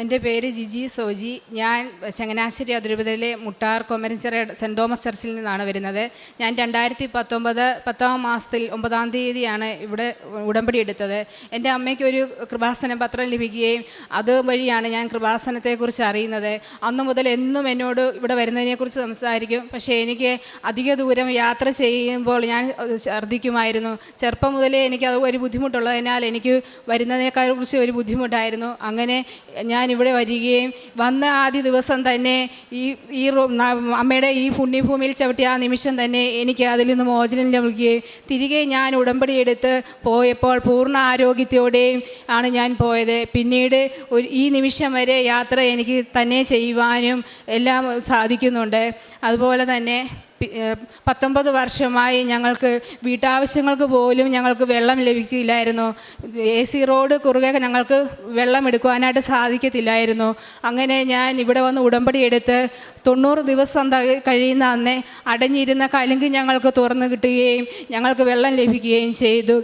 എന്റെ പേര് ജിജി സോജി. ഞാൻ ചങ്ങനാശ്ശേരി അതിരൂപതയിലെ മുട്ടാർ കൊമരഞ്ചിറ സെന്റ് തോമസ് ചർച്ചിൽ നിന്നാണ് വരുന്നത്. ഞാൻ രണ്ടായിരത്തി പത്തൊമ്പത് പത്താം മാസത്തിൽ ഒമ്പതാം തീയതിയാണ് ഇവിടെ ഉടമ്പടി എടുത്തത്. എന്റെ അമ്മയ്ക്ക് ഒരു കൃപാസന പത്രം ലഭിക്കുകയും അതുവഴിയാണ് ഞാൻ കൃപാസനത്തെക്കുറിച്ച് അറിയുന്നത്. അന്നു മുതൽ എന്നും എന്നോട് ഇവിടെ വരുന്നതിനെക്കുറിച്ച് സംസാരിക്കും. പക്ഷേ എനിക്ക് അധിക ദൂരം യാത്ര ചെയ്യുമ്പോൾ ഞാൻ ഛർദ്ദിക്കുമായിരുന്നു. ചെറുപ്പം മുതലേ എനിക്ക് അത് ഒരു ബുദ്ധിമുട്ടുള്ളതിനാൽ എനിക്ക് വരുന്നതിനേക്കാൾ കുറിച്ച് ഒരു ബുദ്ധിമുട്ടായിരുന്നു. അങ്ങനെ ഞാൻ ഇവിടെ വരികയും വന്ന ആദ്യ ദിവസം തന്നെ ഈ ഈ അമ്മയുടെ ഈ പുണ്യഭൂമിയിൽ ചവിട്ടിയ ആ നിമിഷം തന്നെ എനിക്ക് അതിൽ നിന്ന് മോചനം ലഭിക്കുകയും തിരികെ ഞാൻ ഉടമ്പടി എടുത്ത് പോയപ്പോൾ പൂർണ ആരോഗ്യത്തോടെയും ആണ് ഞാൻ പോയത്. പിന്നീട് ഒരു ഈ നിമിഷം വരെ യാത്ര എനിക്ക് തന്നെ ചെയ്യുവാനും എല്ലാം സാധിക്കുന്നുണ്ട്. അതുപോലെ തന്നെ പത്തൊമ്പത് വർഷമായി ഞങ്ങൾക്ക് വീട്ടാവശ്യങ്ങൾക്ക് പോലും ഞങ്ങൾക്ക് വെള്ളം ലഭിച്ചില്ലായിരുന്നു. എ സി റോഡ് കുറുകെ ഞങ്ങൾക്ക് വെള്ളം എടുക്കുവാനായിട്ട് സാധിക്കത്തില്ലായിരുന്നു. അങ്ങനെ ഞാൻ ഇവിടെ വന്ന് ഉടമ്പടി എടുത്ത് തൊണ്ണൂറ് ദിവസം കഴിയുന്ന അന്നേ അടഞ്ഞിരുന്ന കലുങ്ക് ഞങ്ങൾക്ക് തുറന്നു കിട്ടുകയും ഞങ്ങൾക്ക് വെള്ളം ലഭിക്കുകയും ചെയ്തു.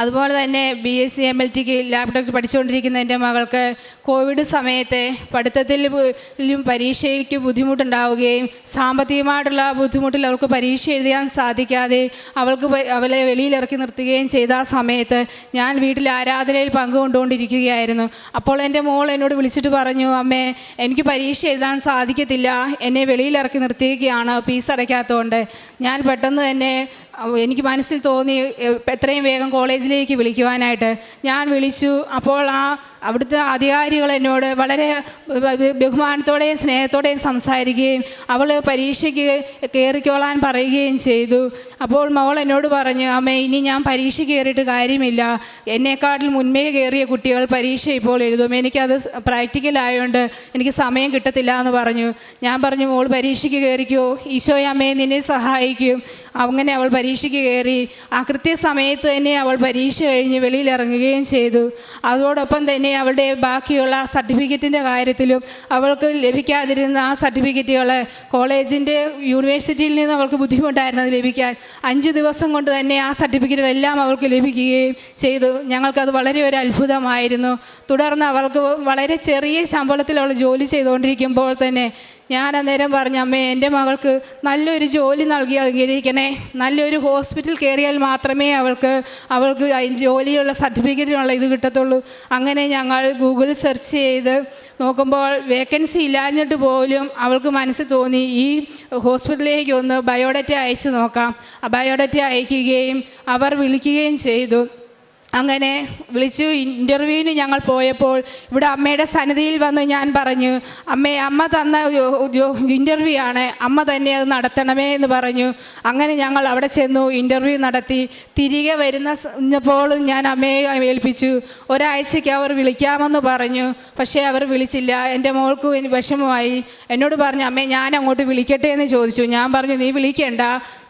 അതുപോലെ തന്നെ B S C M L tick lab doctor പഠിച്ചുകൊണ്ടിരിക്കുന്ന എന്റെ മകൾക്ക് കോവിഡ് സമയത്ത് പഠിത്തത്തിൽ പോലും പരീക്ഷയ്ക്ക് ബുദ്ധിമുട്ടുണ്ടാവുകയും സാമ്പത്തികമായിട്ടുള്ള ബുദ്ധിമുട്ടിൽ അവൾക്ക് പരീക്ഷ എഴുതാൻ സാധിക്കാതെ അവൾക്ക് അവളെ വെളിയിലിറക്കി നിർത്തുകയും ചെയ്ത ആ സമയത്ത് ഞാൻ വീട്ടിൽ ആരാധനയിൽ പങ്കുകൊണ്ടുകൊണ്ടിരിക്കുകയായിരുന്നു. അപ്പോൾ എന്റെ മോൾ എന്നോട് വിളിച്ചിട്ട് പറഞ്ഞു അമ്മേ എനിക്ക് പരീക്ഷ എഴുതാൻ സാധിക്കത്തില്ല. എന്നെ വെളിയിലിറക്കി നിർത്തിയിരിക്കുകയാണ് ഫീസ് അടയ്ക്കാത്തതുകൊണ്ട്. ഞാൻ പെട്ടെന്ന് തന്നെ എനിക്ക് മനസ്സിൽ തോന്നി എത്രയും വേഗം കോളേജിലേക്ക് വിളിക്കുവാനായിട്ട്. ഞാൻ വിളിച്ചു അപ്പോൾ ആ അവിടുത്തെ അധികാരികൾ എന്നോട് വളരെ ബഹുമാനത്തോടെയും സ്നേഹത്തോടെയും സംസാരിക്കുകയും അവൾ പരീക്ഷയ്ക്ക് കയറിക്കോളാൻ പറയുകയും ചെയ്തു. അപ്പോൾ മകൾ എന്നോട് പറഞ്ഞു അമ്മ ഇനി ഞാൻ പരീക്ഷ കയറിയിട്ട് കാര്യമില്ല. എന്നെക്കാട്ടിൽ മുൻപേ കയറിയ കുട്ടികൾ പരീക്ഷ ഇപ്പോൾ എഴുതും. എനിക്കത് പ്രാക്ടിക്കൽ ആയതുകൊണ്ട് എനിക്ക് സമയം കിട്ടത്തില്ല എന്ന് പറഞ്ഞു. ഞാൻ പറഞ്ഞു മോൾ പരീക്ഷയ്ക്ക് കയറിക്കോ. ഈശോയെ അമ്മയെ നിന്നെ സഹായിക്കും. അങ്ങനെ അവൾ പരീക്ഷയ്ക്ക് കയറി. ആ കൃത്യസമയത്ത് തന്നെ അവൾ പരീക്ഷ കഴിഞ്ഞ് വെളിയിൽ ഇറങ്ങുകയും ചെയ്തു. അതോടൊപ്പം തന്നെ അവളുടെ ബാക്കിയുള്ള സർട്ടിഫിക്കറ്റിന്റെ കാര്യത്തിലും അവൾക്ക് ലഭിക്കാതിരുന്ന ആ സർട്ടിഫിക്കറ്റുകൾ കോളേജിന്റെ യൂണിവേഴ്സിറ്റിയിൽ നിന്ന് അവൾക്ക് ബുദ്ധിമുട്ടായിരുന്നു അത് ലഭിക്കാൻ. അഞ്ച് ദിവസം കൊണ്ട് തന്നെ ആ സർട്ടിഫിക്കറ്റുകളെല്ലാം അവൾക്ക് ലഭിക്കുകയും ചെയ്തു. ഞങ്ങൾക്കത് വളരെ ഒരു അത്ഭുതമായിരുന്നു. തുടർന്ന് അവൾക്ക് വളരെ ചെറിയ ശമ്പളത്തിൽ അവൾ ജോലി ചെയ്തുകൊണ്ടിരിക്കുമ്പോൾ തന്നെ ഞാൻ അന്നേരം പറഞ്ഞു അമ്മേ എന്റെ മകൾക്ക് നല്ലൊരു ജോലി നൽകി അംഗീകരിക്കണേ നല്ലൊരു ഹോസ്പിറ്റൽ കയറിയാൽ മാത്രമേ അവൾക്ക് അവൾക്ക് ജോലിയുള്ള സർട്ടിഫിക്കറ്റിനുള്ള ഇത് കിട്ടത്തുള്ളൂ. അങ്ങനെ ഞങ്ങൾ ഗൂഗിൾ സെർച്ച് ചെയ്ത് നോക്കുമ്പോൾ വേക്കൻസി ഇല്ലാഞ്ഞിട്ട് പോലും അവൾക്ക് മനസ്സിൽ തോന്നി ഈ ഹോസ്പിറ്റലിലേക്ക് ഒന്ന് ബയോഡറ്റ അയച്ചു നോക്കാം. ബയോഡറ്റ അയക്കുകയും അവർ വിളിക്കുകയും ചെയ്തു. അങ്ങനെ വിളിച്ചു. ഇന്റർവ്യൂവിന് ഞങ്ങൾ പോയപ്പോൾ ഇവിടെ അമ്മയുടെ സന്നിധിയിൽ വന്ന് ഞാൻ പറഞ്ഞു അമ്മേ അമ്മ തന്ന ഇന്റർവ്യൂ ആണ്. അമ്മ തന്നെ അത് നടത്തണമേ എന്ന് പറഞ്ഞു. അങ്ങനെ ഞങ്ങൾ അവിടെ ചെന്നു ഇന്റർവ്യൂ നടത്തി. തിരികെ വരുന്ന പോലും ഞാൻ അമ്മയെ ഏൽപ്പിച്ചു. ഒരാഴ്ചയ്ക്ക് അവർ വിളിക്കാമെന്ന് പറഞ്ഞു പക്ഷേ അവർ വിളിച്ചില്ല. എന്റെ മോൾക്ക് വിഷമമായി. എന്നോട് പറഞ്ഞു അമ്മേ ഞാൻ അങ്ങോട്ട് വിളിക്കട്ടെ എന്ന് ചോദിച്ചു. ഞാൻ പറഞ്ഞു നീ വിളിക്കേണ്ട.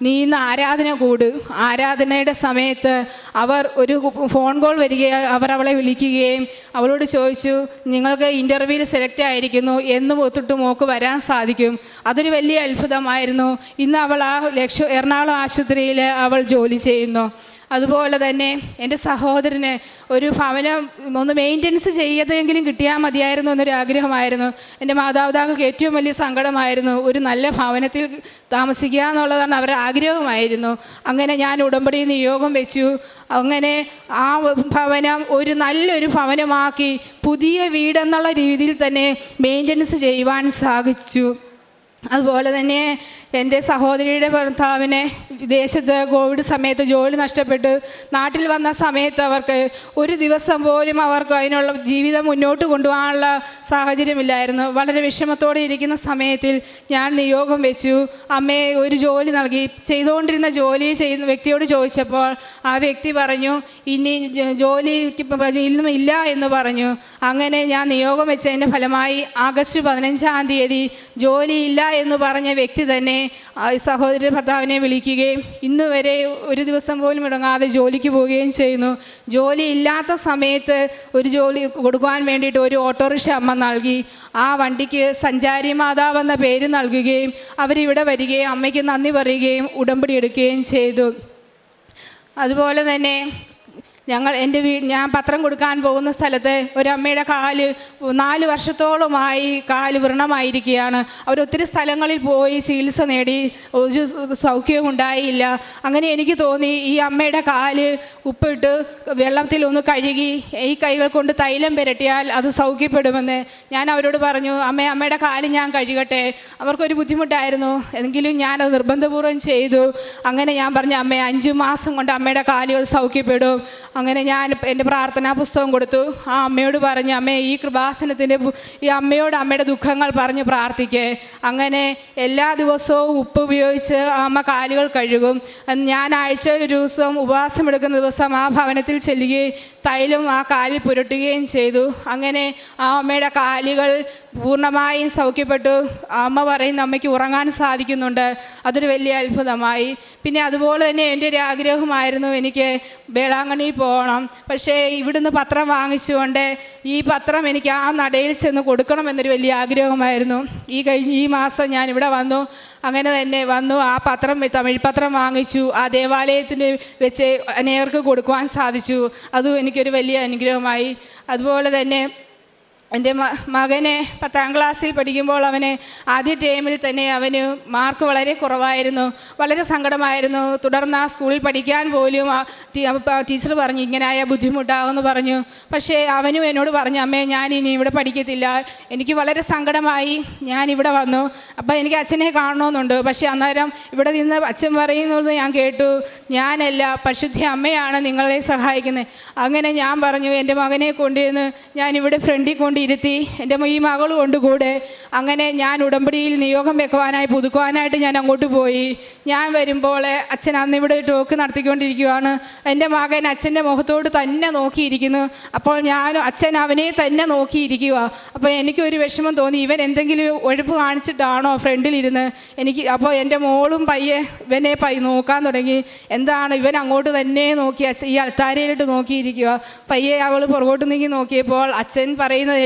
നീ ഇന്ന് ആരാധന കൂട്. ആരാധനയുടെ സമയത്ത് അവർ ഒരു ഫോൺ കോൾ വരികയും അവർ അവളെ വിളിക്കുകയും അവളോട് ചോദിച്ചു നിങ്ങൾക്ക് ഇന്റർവ്യൂവിൽ സെലക്ട് ആയിരിക്കുന്നു എന്ന് ഒത്തിട്ട് മോക്ക് വരാൻ സാധിക്കും. അതൊരു വലിയ അത്ഭുതമായിരുന്നു. ഇന്ന് അവൾ ആ ലക്ഷ എറണാകുളം ആശുപത്രിയിൽ അവൾ ജോലി ചെയ്യുന്നു. അതുപോലെ തന്നെ എന്റെ സഹോദരന് ഒരു ഭവനം ഒന്ന് മെയിന്റനൻസ് ചെയ്യതെങ്കിലും കിട്ടിയാൽ മതിയായിരുന്നു എന്നൊരു ആഗ്രഹമായിരുന്നു. എന്റെ മാതാപിതാക്കൾക്ക് ഏറ്റവും വലിയ സങ്കടമായിരുന്നു ഒരു നല്ല ഭവനത്തിൽ താമസിക്കുക എന്നുള്ളതാണ് അവരുടെ ആഗ്രഹമായിരുന്നു. അങ്ങനെ ഞാൻ ഉടമ്പടി നിയോഗം വെച്ചു. അങ്ങനെ ആ ഭവനം ഒരു നല്ലൊരു ഭവനമാക്കി പുതിയ വീടെന്നുള്ള രീതിയിൽ തന്നെ മെയിന്റനൻസ് ചെയ്യുവാൻ സാധിച്ചു. അതുപോലെ തന്നെ എന്റെ സഹോദരിയുടെ ഭർത്താവിനെ വിദേശത്ത് കോവിഡ് സമയത്ത് ജോലി നഷ്ടപ്പെട്ട് നാട്ടിൽ വന്ന സമയത്ത് അവർക്ക് ഒരു ദിവസം പോലും അവർക്ക് അതിനുള്ള ജീവിതം മുന്നോട്ട് കൊണ്ടുപോകാനുള്ള സാഹചര്യമില്ലായിരുന്നു. വളരെ വിഷമത്തോടെ ഇരിക്കുന്ന സമയത്തിൽ ഞാൻ നിയോഗം വെച്ചു. അമ്മയെ ഒരു ജോലി നൽകി. ചെയ്തുകൊണ്ടിരുന്ന ജോലി ചെയ്യുന്ന വ്യക്തിയോട് ചോദിച്ചപ്പോൾ ആ വ്യക്തി പറഞ്ഞു ഇനി ജോലി ഇന്നും ഇല്ല എന്ന് പറഞ്ഞു. അങ്ങനെ ഞാൻ നിയോഗം വെച്ചതിന്റെ ഫലമായി ആഗസ്റ്റ് പതിനഞ്ചാം തീയതി ജോലിയില്ല എന്ന് പറഞ്ഞ വ്യക്തി തന്നെ സഹോദര ഭർത്താവിനെ വിളിക്കുകയും ഇന്ന് വരെ ഒരു ദിവസം പോലും ഇടങ്ങാതെ ജോലിക്ക് പോവുകയും ചെയ്യുന്നു. ജോലി ഇല്ലാത്ത സമയത്ത് ഒരു ജോലി കൊടുക്കുവാൻ വേണ്ടിയിട്ട് ഒരു ഓട്ടോറിക്ഷ അമ്മ നൽകി ആ വണ്ടിക്ക് സഞ്ചാരി മാതാവ് എന്ന പേര് നൽകുകയും അവരിവിടെ വരികയും അമ്മയ്ക്ക് നന്ദി പറയുകയും ഉടമ്പടി എടുക്കുകയും ചെയ്തു. അതുപോലെ തന്നെ ഞങ്ങൾ എന്റെ വീ ഞാൻ പത്രം കൊടുക്കാൻ പോകുന്ന സ്ഥലത്ത് ഒരമ്മയുടെ കാൽ നാല് വർഷത്തോളമായി കാൽ വൃണമായിരിക്കുകയാണ് അവരൊത്തിരി സ്ഥലങ്ങളിൽ പോയി ചികിത്സ നേടി ഒരു സൗഖ്യവും ഉണ്ടായില്ല. അങ്ങനെ എനിക്ക് തോന്നി ഈ അമ്മയുടെ കാൽ ഉപ്പിട്ട് വെള്ളത്തിൽ ഒന്ന് കഴുകി ഈ കൈകൾ കൊണ്ട് തൈലം പുരട്ടിയാൽ അത് സൗഖ്യപ്പെടുമെന്ന് ഞാൻ അവരോട് പറഞ്ഞു അമ്മ അമ്മയുടെ കാൽ ഞാൻ കഴുകട്ടെ. അവർക്കൊരു ബുദ്ധിമുട്ടായിരുന്നു. എങ്കിലും ഞാനത് നിർബന്ധപൂർവം ചെയ്തു. അങ്ങനെ ഞാൻ പറഞ്ഞു അമ്മ അഞ്ച് മാസം കൊണ്ട് അമ്മയുടെ കാലുകൾ സൗഖ്യപ്പെടും. അങ്ങനെ ഞാൻ എന്റെ പ്രാർത്ഥനാ പുസ്തകം കൊടുത്തു. ആ അമ്മയോട് പറഞ്ഞു അമ്മേ ഈ കൃപാസനത്തിന്റെ ഈ അമ്മയോട് അമ്മയുടെ ദുഃഖങ്ങൾ പറഞ്ഞ് പ്രാർത്ഥിക്കേ. അങ്ങനെ എല്ലാ ദിവസവും ഉപ്പ് ഉപയോഗിച്ച് ആ അമ്മ കാലുകൾ കഴുകും. ഞാൻ ആഴ്ച ഒരു ദിവസം ഉപവാസം എടുക്കുന്ന ദിവസം ആ ഭവനത്തിൽ ചെല്ലുകയും തൈലം ആ കാലിൽ പുരട്ടുകയും ചെയ്തു. അങ്ങനെ ആ അമ്മയുടെ കാലുകൾ പൂർണമായും സൗഖ്യപ്പെട്ടു. അമ്മ പറയുന്ന അമ്മയ്ക്ക് ഉറങ്ങാൻ സാധിക്കുന്നുണ്ട്. അതൊരു വലിയ അത്ഭുതമായി. പിന്നെ അതുപോലെ തന്നെ എന്റെ ഒരു ആഗ്രഹമായിരുന്നു എനിക്ക് വേളാങ്കണ്ണി പോകണം. പക്ഷേ ഇവിടുന്ന് പത്രം വാങ്ങിച്ചുകൊണ്ട് ഈ പത്രം എനിക്ക് ആ നടയിൽ ചെന്ന് കൊടുക്കണമെന്നൊരു വലിയ ആഗ്രഹമായിരുന്നു. ഈ കഴിഞ്ഞ ഈ മാസം ഞാൻ ഇവിടെ വന്നു. അങ്ങനെ തന്നെ വന്നു. ആ പത്രം തമിഴ് പത്രം വാങ്ങിച്ചു. ആ ദേവാലയത്തിന് വെച്ച് അനേകർക്ക് കൊടുക്കുവാൻ സാധിച്ചു. അതും എനിക്കൊരു വലിയ അനുഗ്രഹമായി. അതുപോലെ തന്നെ എന്റെ മകനെ പത്താം ക്ലാസ്സിൽ പഠിക്കുമ്പോൾ അവന് ആദ്യ ടേമിൽ തന്നെ അവന് മാർക്ക് വളരെ കുറവായിരുന്നു. വളരെ സങ്കടമായിരുന്നു. തുടർന്ന് ആ സ്കൂളിൽ പഠിക്കാൻ പോലും ടീച്ചർ പറഞ്ഞു ഇങ്ങനായ ബുദ്ധിമുട്ടാകുമെന്ന് പറഞ്ഞു. പക്ഷേ അവനും എന്നോട് പറഞ്ഞു അമ്മേ ഞാൻ ഇനി ഇവിടെ പഠിക്കത്തില്ല. എനിക്ക് വളരെ സങ്കടമായി. ഞാൻ ഇവിടെ വന്നു. അപ്പോൾ എനിക്ക് അച്ഛനെ കാണണമെന്നുണ്ട് പക്ഷേ അന്നേരം ഇവിടെ നിന്ന് അച്ഛൻ പറയുന്നത് ഞാൻ കേട്ടു. ഞാനല്ല പരിശുദ്ധ അമ്മയാണ് നിങ്ങളെ സഹായിക്കുന്നത്. അങ്ങനെ ഞാൻ പറഞ്ഞു എന്റെ മകനെ കൊണ്ടുവന്ന് ഞാൻ ഇവിടെ ഫ്രണ്ടിൽ കൊണ്ടിരുത്തി എന്റെ ഈ മകളും ഉണ്ട് കൂടെ. അങ്ങനെ ഞാൻ ഉടമ്പടിയിൽ നിയോഗം വെക്കുവാനായി പുതുക്കുവാനായിട്ട് ഞാൻ അങ്ങോട്ട് പോയി. ഞാൻ വരുമ്പോൾ അച്ഛൻ അന്ന് ഇവിടെ ടോക്ക് നടത്തിക്കൊണ്ടിരിക്കുവാണ്. എന്റെ മകൻ അച്ഛന്റെ മുഖത്തോട് തന്നെ നോക്കിയിരിക്കുന്നു. അപ്പോൾ ഞാനും അച്ഛൻ അവനെ തന്നെ നോക്കിയിരിക്കുക അപ്പോൾ എനിക്കൊരു വിഷമം തോന്നി. ഇവൻ എന്തെങ്കിലും ഒഴുപ്പ് കാണിച്ചിട്ടാണോ ഫ്രണ്ടിലിരുന്ന്? എനിക്ക് അപ്പോൾ എന്റെ മോളും പയ്യെ ഇവനെ പൈ നോക്കാൻ തുടങ്ങി. എന്താണ് ഇവൻ അങ്ങോട്ട് തന്നെ നോക്കി അച്ഛൻ ഈ അൾത്താരയിലിട്ട് നോക്കിയിരിക്കുക പയ്യെ അവൾ പുറകോട്ട് നീങ്ങി നോക്കിയപ്പോൾ അച്ഛൻ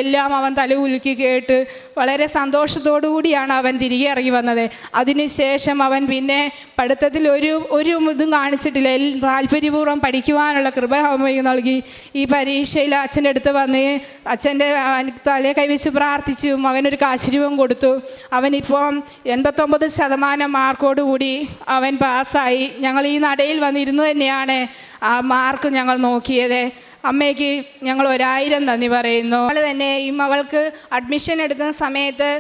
പറയുന്നതെല്ലാം അവൻ തല ഉലുക്കി കേട്ട് വളരെ സന്തോഷത്തോടു കൂടിയാണ് അവൻ തിരികെ ഇറങ്ങി വന്നത്. അതിനുശേഷം അവൻ പിന്നെ പഠിത്തത്തിൽ ഒരു ഒരു ഇതും കാണിച്ചിട്ടില്ല. താല്പര്യപൂർവം പഠിക്കുവാനുള്ള കൃപ അമ്മയ്ക്ക് നൽകി. ഈ പരീക്ഷയിൽ അച്ഛന്റെ അടുത്ത് വന്ന് അച്ഛന്റെ തലയെ കൈവച്ച് പ്രാർത്ഥിച്ചു. മകനൊരു കാശ്രീവം കൊടുത്തു. അവനിപ്പം എൺപത്തൊമ്പത് ശതമാനം മാർക്കോടുകൂടി അവൻ പാസ്സായി. ഞങ്ങൾ ഈ നടയിൽ വന്നിരുന്നു തന്നെയാണ് ആ മാർക്ക് ഞങ്ങൾ നോക്കിയത്. അമ്മയ്ക്ക് ഞങ്ങൾ ഒരായിരം നന്ദി പറയുന്നു. അതുപോലെ തന്നെ ഈ മകൾക്ക് അഡ്മിഷൻ എടുക്കുന്ന സമയത്ത്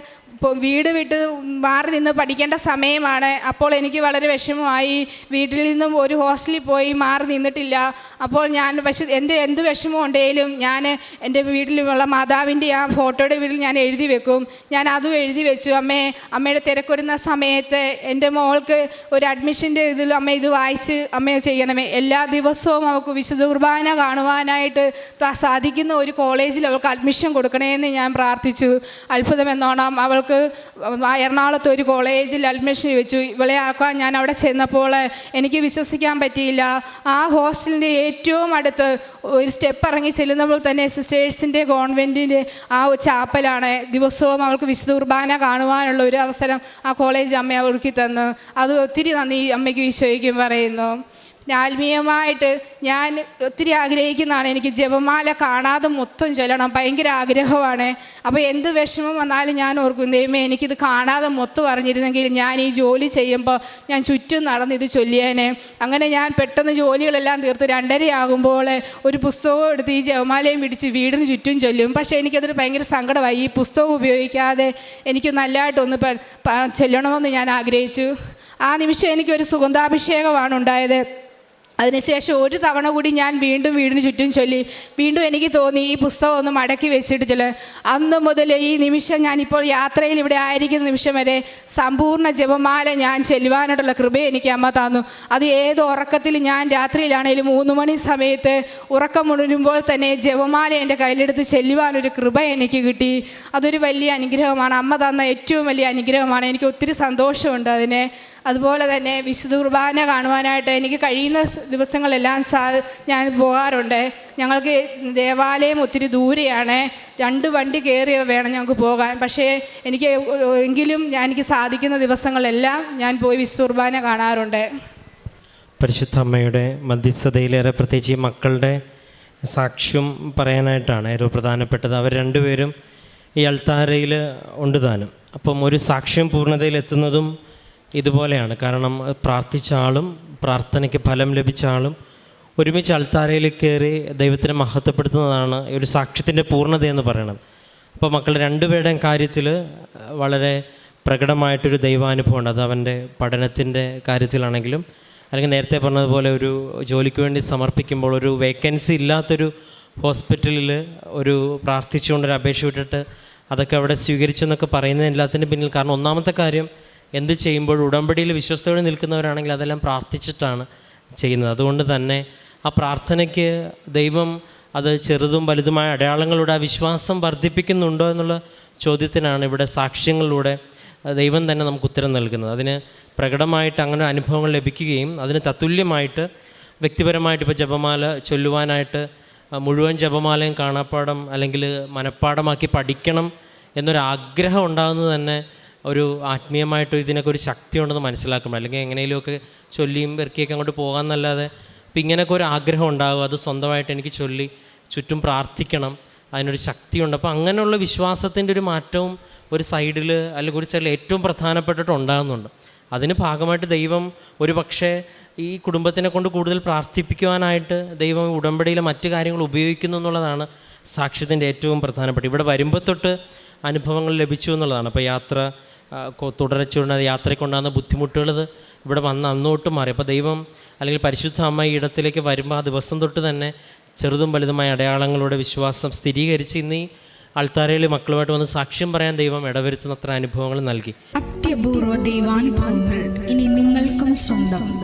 വീട് വിട്ട് മാറി നിന്ന് പഠിക്കേണ്ട സമയമാണ്. അപ്പോൾ എനിക്ക് വളരെ വിഷമമായി. വീട്ടിൽ നിന്നും ഒരു ഹോസ്റ്റലിൽ പോയി മാറി നിന്നിട്ടില്ല. അപ്പോൾ ഞാൻ പക്ഷെ എന്റെ എന്ത് വിഷമം ഉണ്ടെങ്കിലും ഞാൻ എന്റെ വീട്ടിലുള്ള മാതാവിന്റെ ആ ഫോട്ടോയുടെ വീട്ടിൽ ഞാൻ എഴുതി വെക്കും. ഞാൻ അതും എഴുതി വെച്ചു. അമ്മേ അമ്മയുടെ തിരക്കൊരുന്ന സമയത്ത് എന്റെ മോൾക്ക് ഒരു അഡ്മിഷന്റെ ഇതിൽ അമ്മ ഇത് വായിച്ച് അമ്മ ചെയ്യണമേ. എല്ലാ ദിവസവും അവൾക്ക് വിശുദ്ധ കുർബാന കാണുവാനായിട്ട് സാധിക്കുന്ന ഒരു കോളേജിൽ അവൾക്ക് അഡ്മിഷൻ കൊടുക്കണേ എന്ന് ഞാൻ പ്രാർത്ഥിച്ചു. അത്ഭുതം എന്നോണം അവൾക്ക് എറണാകുളത്ത് ഒരു കോളേജിൽ അഡ്മിഷൻ വെച്ചു ഇവളെ ആക്കാൻ ഞാൻ അവിടെ ചെന്നപ്പോൾ എനിക്ക് വിശ്വസിക്കാൻ പറ്റിയില്ല. ആ ഹോസ്റ്റലിന്റെ ഏറ്റവും അടുത്ത് ഒരു സ്റ്റെപ്പ് ഇറങ്ങി ചെല്ലുന്നപ്പോൾ തന്നെ സിസ്റ്റേഴ്സിന്റെ കോൺവെന്റിന്റെ ആ ചാപ്പലാണ്. ദിവസവും അവൾക്ക് വിശുദ്ധ കുർബാന കാണുവാനുള്ള ഒരു അവസരം ആ കോളേജ് അമ്മ അവർക്ക് തന്നു. അത് ഒത്തിരി നന്ദി അമ്മയ്ക്ക് ഈശോയ്ക്കും പറയുന്നു. ആത്മീയമായിട്ട് ഞാൻ ഒത്തിരി ആഗ്രഹിക്കുന്നതാണ്. എനിക്ക് ജപമാല കാണാതെ മൊത്തം ചൊല്ലണം. ഭയങ്കര ആഗ്രഹമാണ്. അപ്പോൾ എന്ത് വിഷമം വന്നാലും ഞാൻ ഓർക്കും ദൈവമേ എനിക്കിത് കാണാതെ മൊത്തം അറിഞ്ഞിരുന്നെങ്കിൽ ഞാൻ ഈ ജോലി ചെയ്യുമ്പോൾ ഞാൻ ചുറ്റും നടന്ന് ഇത് ചൊല്ലിയേനെ. അങ്ങനെ ഞാൻ പെട്ടെന്ന് ജോലികളെല്ലാം തീർത്ത് രണ്ടരയാകുമ്പോൾ ഒരു പുസ്തകം എടുത്ത് ഈ ജപമാലയും പിടിച്ച് വീടിന് ചുറ്റും ചൊല്ലും. പക്ഷേ എനിക്കതൊരു ഭയങ്കര സങ്കടമായി. ഈ പുസ്തകം ഉപയോഗിക്കാതെ എനിക്ക് നല്ലതായിട്ടൊന്ന് ചൊല്ലണമെന്ന് ഞാൻ ആഗ്രഹിച്ചു. ആ നിമിഷം എനിക്കൊരു സുഗന്ധാഭിഷേകമാണ് ഉണ്ടായത്. അതിനുശേഷം ഒരു തവണ കൂടി ഞാൻ വീണ്ടും വീടിന് ചുറ്റും ചൊല്ലി. വീണ്ടും എനിക്ക് തോന്നി ഈ പുസ്തകം ഒന്ന് മടക്കി വെച്ചിട്ട് ചില അന്ന് മുതൽ ഈ നിമിഷം ഞാനിപ്പോൾ യാത്രയിൽ ഇവിടെ ആയിരിക്കുന്ന നിമിഷം വരെ സമ്പൂർണ ജപമാല ഞാൻ ചെല്ലുവാനായിട്ടുള്ള കൃപ എനിക്ക് അമ്മ തന്നു. അത് ഏത് ഉറക്കത്തിൽ ഞാൻ രാത്രിയിലാണെങ്കിലും മൂന്ന് മണി സമയത്ത് ഉറക്കം ഉണരുമ്പോൾ തന്നെ ജപമാല എന്റെ കയ്യിലെടുത്ത് ചെല്ലുവാനൊരു കൃപ എനിക്ക് കിട്ടി. അതൊരു വലിയ അനുഗ്രഹമാണ്. അമ്മ തന്ന ഏറ്റവും വലിയ അനുഗ്രഹമാണ്. എനിക്ക് ഒത്തിരി സന്തോഷമുണ്ട് അതിനെ. അതുപോലെ തന്നെ വിശുദ്ധ കുർബാന കാണുവാനായിട്ട് എനിക്ക് കഴിയുന്ന ദിവസങ്ങളെല്ലാം സാ ഞാൻ പോകാറുണ്ട്. ഞങ്ങൾക്ക് ദേവാലയം ഒത്തിരി ദൂരെയാണ്. രണ്ട് വണ്ടി കയറി വേണം ഞങ്ങൾക്ക് പോകാൻ. പക്ഷേ എനിക്ക് എങ്കിലും ഞാൻ എനിക്ക് സാധിക്കുന്ന ദിവസങ്ങളെല്ലാം ഞാൻ പോയി വിശുദ്ധ കുർബാന കാണാറുണ്ട്. പരിശുദ്ധ അമ്മയുടെ മധ്യസ്ഥതയിലേറെ പ്രത്യേകിച്ച് മക്കളുടെ സാക്ഷ്യം പറയാനായിട്ടാണ് ഏറ്റവും പ്രധാനപ്പെട്ടത്. അവർ രണ്ടുപേരും ഈ അൾത്താരയിൽ ഉണ്ട് താനും. അപ്പം ഒരു സാക്ഷ്യം പൂർണതയിലെത്തുന്നതും ഇതുപോലെയാണ്. കാരണം പ്രാർത്ഥിച്ച ആളും പ്രാർത്ഥനയ്ക്ക് ഫലം ലഭിച്ച ആളും ഒരുമിച്ച് അൾത്താരയിൽ കയറി ദൈവത്തിനെ മഹത്വപ്പെടുത്തുന്നതാണ് ഒരു സാക്ഷ്യത്തിന്റെ പൂർണതയെന്ന് പറയുന്നത്. അപ്പോൾ മക്കൾ രണ്ടുപേരുടെയും കാര്യത്തിൽ വളരെ പ്രകടമായിട്ടൊരു ദൈവാനുഭവമുണ്ട്. അത് അവന്റെ പഠനത്തിന്റെ കാര്യത്തിലാണെങ്കിലും അല്ലെങ്കിൽ നേരത്തെ പറഞ്ഞതുപോലെ ഒരു ജോലിക്ക് വേണ്ടി സമർപ്പിക്കുമ്പോൾ ഒരു വേക്കൻസി ഇല്ലാത്തൊരു ഹോസ്പിറ്റലിൽ ഒരു പ്രാർത്ഥിച്ചുകൊണ്ടൊരു അപേക്ഷ വിട്ടിട്ട് അതൊക്കെ അവിടെ സ്വീകരിച്ചു എന്നൊക്കെ പറയുന്നത് എല്ലാത്തിന്റെ പിന്നിൽ കാരണം ഒന്നാമത്തെ കാര്യം എന്ത് ചെയ്യുമ്പോൾ ഉടമ്പടിയിൽ വിശ്വസ്തയോടെ നിൽക്കുന്നവരാണെങ്കിൽ അതെല്ലാം പ്രാർത്ഥിച്ചിട്ടാണ് ചെയ്യുന്നത്. അതുകൊണ്ട് തന്നെ ആ പ്രാർത്ഥനയ്ക്ക് ദൈവം അത് ചെറുതും വലുതുമായ അടയാളങ്ങളുടെ ആ വിശ്വാസം വർദ്ധിപ്പിക്കുന്നുണ്ടോ എന്നുള്ള ചോദ്യത്തിനാണ് ഇവിടെ സാക്ഷ്യങ്ങളിലൂടെ ദൈവം തന്നെ നമുക്ക് ഉത്തരം നൽകുന്നത്. അതിന് പ്രകടമായിട്ട് അങ്ങനെ അനുഭവങ്ങൾ ലഭിക്കുകയും അതിന് തത്തുല്യമായിട്ട് വ്യക്തിപരമായിട്ട് ഇപ്പോൾ ജപമാല ചൊല്ലുവാനായിട്ട് മുഴുവൻ ജപമാലയും കാണാപ്പാടം അല്ലെങ്കിൽ മനഃപ്പാടമാക്കി പഠിക്കണം എന്നൊരാഗ്രഹം ഉണ്ടാകുന്നത് തന്നെ ഒരു ആത്മീയമായിട്ട് ഇതിനൊക്കെ ഒരു ശക്തി ഉണ്ടെന്ന് മനസ്സിലാക്കുമ്പോൾ അല്ലെങ്കിൽ എങ്ങനെയെങ്കിലുമൊക്കെ ചൊല്ലിയും പെറുക്കിയൊക്കെ അങ്ങോട്ട് പോകാമെന്നല്ലാതെ ഇപ്പം ഇങ്ങനെയൊക്കെ ഒരു ആഗ്രഹം ഉണ്ടാകും അത് സ്വന്തമായിട്ട് എനിക്ക് ചൊല്ലി ചുറ്റും പ്രാർത്ഥിക്കണം. അതിനൊരു ശക്തിയുണ്ട്. അപ്പോൾ അങ്ങനെയുള്ള വിശ്വാസത്തിന്റെ ഒരു മാറ്റവും ഒരു സൈഡിൽ അല്ലെങ്കിൽ ഒരു സൈഡിൽ ഏറ്റവും പ്രധാനപ്പെട്ടിട്ട് ഉണ്ടാകുന്നുണ്ട്. അതിന് ഭാഗമായിട്ട് ദൈവം ഒരു പക്ഷേ ഈ കുടുംബത്തിനെ കൊണ്ട് കൂടുതൽ പ്രാർത്ഥിപ്പിക്കുവാനായിട്ട് ദൈവം ഉടമ്പടിയിലെ മറ്റു കാര്യങ്ങൾ ഉപയോഗിക്കുന്നു എന്നുള്ളതാണ് സാക്ഷ്യത്തിന്റെ ഏറ്റവും പ്രധാനപ്പെട്ട. ഇവിടെ വരുമ്പോൾ തൊട്ട് അനുഭവങ്ങൾ ലഭിച്ചു എന്നുള്ളതാണ്. അപ്പോൾ യാത്ര തുടരച്ചുകൊണ്ട് യാത്രയ്ക്കുണ്ടാകുന്ന ബുദ്ധിമുട്ടുകൾ ഇവിടെ വന്ന് അന്നോട്ട് മാറി. അപ്പോൾ ദൈവം അല്ലെങ്കിൽ പരിശുദ്ധ അമ്മ ഈ ഇടത്തിലേക്ക് വരുമ്പോൾ ആ ദിവസം തൊട്ട് തന്നെ ചെറുതും വലുതുമായ അടയാളങ്ങളുടെ വിശ്വാസം സ്ഥിരീകരിച്ച് ഇന്ന് ഈ ആൾത്താരയിൽ മക്കളുമായിട്ട് വന്ന് സാക്ഷ്യം പറയാൻ ദൈവം ഇടവരുത്തുന്ന അത്ര അനുഭവങ്ങൾ നൽകി. അത്യപൂർവ ദൈവാനുഭവങ്ങൾ ഇനി നിങ്ങൾക്കും സ്വന്തം.